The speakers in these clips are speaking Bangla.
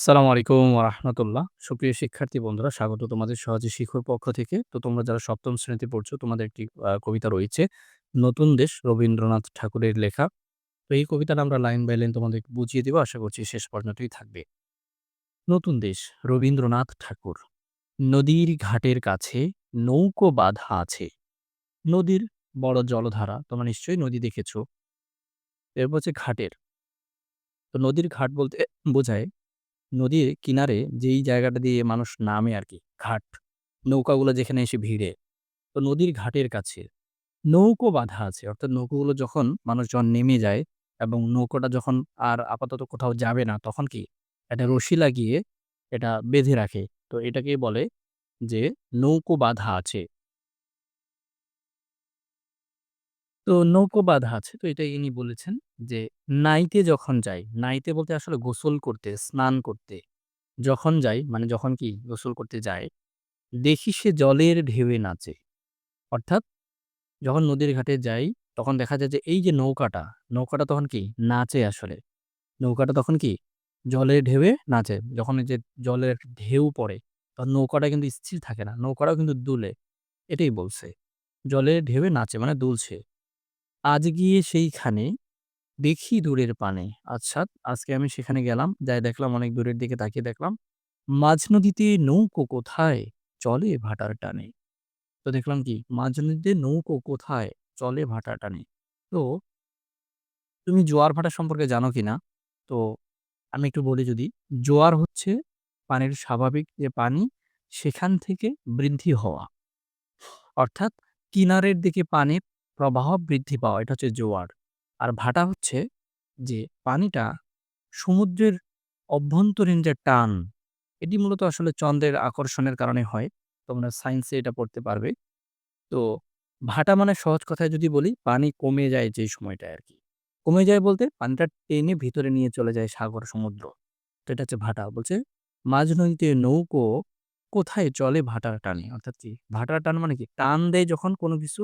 আসসালামু আলাইকুম রাহমাতুল্লাহ। সুপ্রিয় শিক্ষার্থী বন্ধুরা, স্বাগত তোমাদের সহজে শিখুর পক্ষ থেকে। তো তোমরা যারা সপ্তম শ্রেণীতে পড়ছো, তোমাদের একটি কবিতা রয়েছে। 'নতুন দেশ' রবীন্দ্রনাথ ঠাকুরের লেখা। তো এই কবিতাটা আমরা লাইন বাই লাইন তোমাদেরকে বুঝিয়ে দেবো আশা করছি শেষ পর্যন্তই থাকবে। 'নতুন দেশ' রবীন্দ্রনাথ ঠাকুর। নদীর ঘাটের কাছে নৌকো বাঁধা আছে। নদীর বড় জলধারা, তোমরা নিশ্চয়ই নদী দেখেছ। এরপর হচ্ছে ঘাটের। তো নদীর ঘাট বলতে বোঝায় নদীর কিনারে যেই জায়গাটা দিয়ে মানুষ নামে আর কি ঘাট। নৌকাগুলো যেখানে এসে ভিড়ে। তো নদীর ঘাটের কাছে নৌকো বাধা আছে। অর্থাৎ নৌকোগুলো যখন মানুষজন নেমে যায় এবং নৌকোটা যখন আর আপাতত কোথাও যাবে না, তখন কি একটা রশি লাগিয়ে এটা বেঁধে রাখে। তো এটাকেই বলে যে নৌকো বাধা আছে। তো নৌকো বাঁধা আছে। তো এটা ইনি বলেছেন যে, নাইতে যখন যাই, নাইতে বলতে আসলে গোসল করতে, স্নান করতে যখন যাই, মানে যখন কি গোসল করতে যায়, দেখি সে জলের ঢেউয়ে নাচে। অর্থাৎ যখন নদীর ঘাটে যাই, তখন দেখা যায় যে এই যে নৌকাটা, নৌকাটা তখন কি নাচে আসলে। নৌকাটা তখন কি জলের ঢেউয়ে নাচে। যখন এই যে জলের ঢেউ পড়ে, তখন নৌকাটা কিন্তু স্থির থাকে না। নৌকাটাও কিন্তু দুলে। এটাই বলছে। জলের ঢেউয়ে নাচে মানে দুলছে। আজ গিয়ে সেইখানে দেখি দূরের পানে। আচ্ছা, আজকে আমি সেখানে গেলাম। যাই দেখলাম অনেক দূরের দিকে তাকিয়ে দেখলাম, মাঝ নদীতে নৌকো কোথায় চলে ভাটার টানে। তো দেখলাম কি মাঝ নদীতে নৌকো কোথায় চলে ভাটার টানে। তো তুমি জোয়ার ভাটা সম্পর্কে জানো কিনা? তো আমি একটু বলি যদি, জোয়ার হচ্ছে পানির স্বাভাবিক যে পানি সেখান থেকে বৃদ্ধি হওয়া। অর্থাৎ কিনারের দিকে পানির প্রবাহ বৃদ্ধি পাওয়া এটা হচ্ছে জোয়ার। আর ভাটা হচ্ছে যে পানিটা সমুদ্রের অভ্যন্তরীণ যে টান, এটি মূলত আসলে চন্দ্রের আকর্ষণের কারণে হয়। তোমরা সায়েন্সে এটা পড়তে পারবে। তো ভাটা মানে সহজ কথায় যদি বলি, পানি কমে যায় যেই সময়টায় আরকি। কমে যায় বলতে পানিটা টেনে ভিতরে নিয়ে চলে যায় সাগর, সমুদ্র। তো এটা হচ্ছে ভাটা। বলছে, মাঝ নদীতে নৌকো কোথায় চলে ভাটার টানে। অর্থাৎ কি? ভাটার টান মানে কি? টান দেয় যখন কোনো কিছু,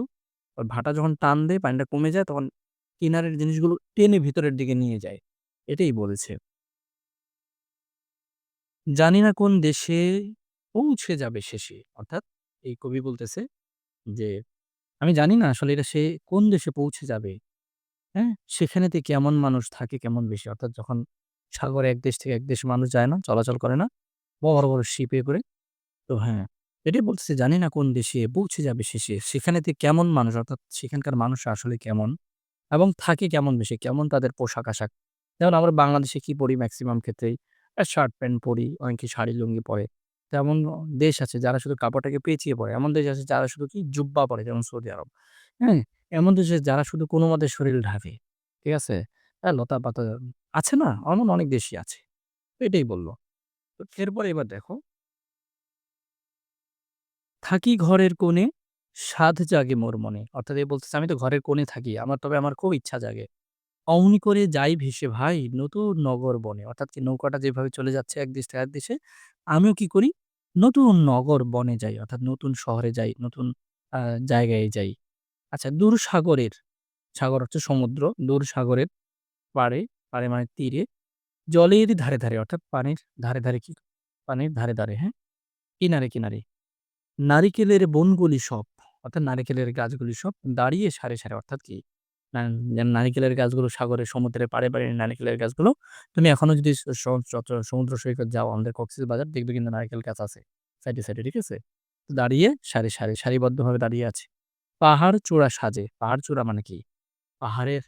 ভাটা যখন টান দেয় পানিটা কমে যায় তখন কিনারের জিনিসগুলো টেনে ভিতরের দিকে নিয়ে যায়। এটাই বলেছে। জানি না কোন দেশে পৌঁছে যাবে শেষে। অর্থাৎ এই কবি বলতেছে যে, আমি জানি না আসলে এটা সে কোন দেশে পৌঁছে যাবে। হ্যাঁ? সেখানেতে কেমন মানুষ থাকে, কেমন বেশি। অর্থাৎ যখন সাগরে এক দেশ থেকে এক দেশ মানুষ যায় না, চলাচল করে না, বড়, বড় শিপে করে। তো হ্যাঁ, এটাই বলতেছে জানি না কোন দেশে পৌঁছে যাবে শেষে। সেখানেতে কেমন মানুষ অর্থাৎ সেখানকার মানুষ আসলে কেমন এবং থাকে কেমন বেশি, কেমন তাদের পোশাক-আশাক। যেমন আমরা বাংলাদেশে কি পড়ি ম্যাক্সিমাম ক্ষেত্রেই শার্ট প্যান্ট পরি, অনেকে শাড়ি লুঙ্গি পরে। তেমন দেশ আছে যারা শুধু কাপড়টাকে পেঁচিয়ে পরে। এমন দেশ আছে যারা শুধু কি জুব্বা পরে যেমন সৌদি আরব। হ্যাঁ? এমন দেশ যারা শুধু কোনমতে শরীর ঢাকে। ঠিক আছে? হ্যাঁ, লতা-পাতা আছে না? এমন অনেক দেশই আছে। এটাই বলল তো এরপরে এবার দেখো থাকি ঘরের কোণে সাধ জাগে মোর মনে। অর্থাৎ এ বলতেছে আমি তো ঘরের কোণে থাকি। আমার তবে আমার খুব ইচ্ছা জাগে। অমনি করে যাই ভেসে ভাই নতুন নগর বনে। অর্থাৎ কি নৌকাটা যেভাবে চলে যাচ্ছে এক দেশ থেকে আরেক দেশে, আমিও কি করি? নতুন নগর বনে যাই। অর্থাৎ নতুন শহরে যাই, নতুন জায়গায় যাই। আচ্ছা দূর সাগরের, সাগর হচ্ছে সমুদ্র, দূর সাগরের পাড়ে, পাড়ে মানে তীরে, জলের ধারে, ধারে অর্থাৎ পানির ধারে, ধারে কি? পানির ধারে, ধারে হ্যাঁ? কিনারে, কিনারে। নারিকেলের বনগুলি সব, অর্থাৎ নারিকেলের গাছগুলি সব দাঁড়িয়ে সারে সারে অর্থাৎ কি? নারিকেলের গাছগুলো সাগরে সমুদ্রে পাড়ে, পাড়ে নারিকেলের গাছগুলো তুমি এখনও যদি সমুদ্র সৈকত যাও আমাদের কক্সিস বাজার দেখবে কিন্তু নারিকেল গাছ আছে। সাইডে, সাইডে ঠিক আছে? দাঁড়িয়ে সারি, সারি সারিবদ্ধভাবে দাঁড়িয়ে আছে। পাহাড় চূড়া সাজে। পাহাড় চূড়া মানে কি? পাহাড়ের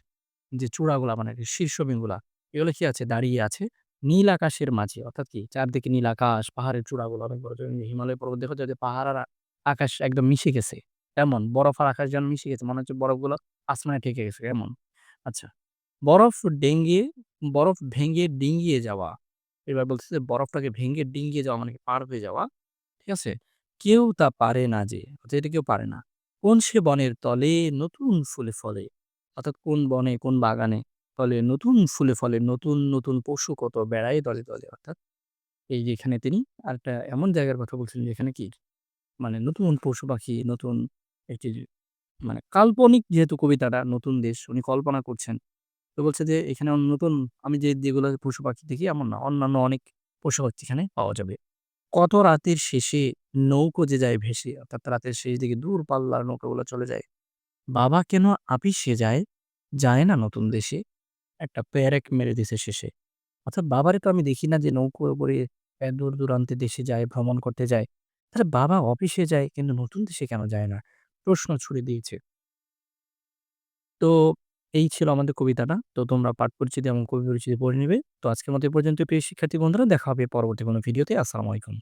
যে চূড়াগুলা মানে শীর্ষবিন্দুগুলা এগুলো কি আছে? দাঁড়িয়ে আছে নীল আকাশের মাঝে। অর্থাৎ কি? চারদিকে নীল আকাশ, পাহাড়ের চূড়াগুলো অনেক বড় হিমালয় পর্বত দেখো যে পাহাড় আর আকাশ একদম মিশে গেছে। এমন বরফ আর আকাশ যেন মিশে গেছে। মনে হচ্ছে বরফগুলো আসমানে ঠেকে গেছে এমন। আচ্ছা। বরফ ডেঙ্গিয়ে বরফ ভেঙে ডিঙ্গিয়ে যাওয়া। এবার বলতেছে বরফটাকে ভেঙে ডিঙ্গিয়ে যাওয়া মানে পার হয়ে যাওয়া। ঠিক আছে? কেউ তা পারে না যে। এটা কেউ পারে না। কোন সে বনের তলে নতুন ফুলে ফলে। অর্থাৎ কোন বনে, কোন বাগানে তলে নতুন ফুলে ফলে, নতুন, নতুন পশু কত বেড়ায় দলে, দলে। অর্থাৎ এই যে এখানে তিনি আরেকটা এমন জায়গার কথা বলছিলেন যেখানে কি মানে নতুন পশু-পাখি, নতুন একটি মানে কাল্পনিক যেহেতু কবিতাটা নতুন দেশ উনি কল্পনা করছেন। তো বলছে যে এখানে নতুন আমি যে যেগুলো পশু-পাখি দেখি এমন না। অন্যান্য অনেক পশুপাখি এখানে পাওয়া যাবে। কত রাতের শেষে নৌকো যে যায় ভেসে অর্থাৎ রাতের শেষ দিকে দূর পাল্লার নৌকাগুলো চলে যায়। বাবা কেন আপিসে যায়, যায় না নতুন দেশে। একটা প্যারেক মেরে দিছে শেষে। অর্থাৎ বাবারে তো আমি দেখি না যে নৌকো করে দূর দূরান্তে দেশে যায়, ভ্রমণ করতে যায়। তাহলে বাবা অফিসে যায় কিন্তু নতুন দেশে কেন যায় না? প্রশ্ন ছুড়ে দিয়েছে। তো এই ছিল আমাদের কবিতাটা। তো তোমরা পাঠ পরিচিতি এবং কবি পরিচিতি পড়ে নিবে। তো আজকের মতো পর্যন্ত প্রিয় শিক্ষার্থী বন্ধুরা দেখা হবে পরবর্তী কোনো ভিডিওতে। আসসালামু আলাইকুম।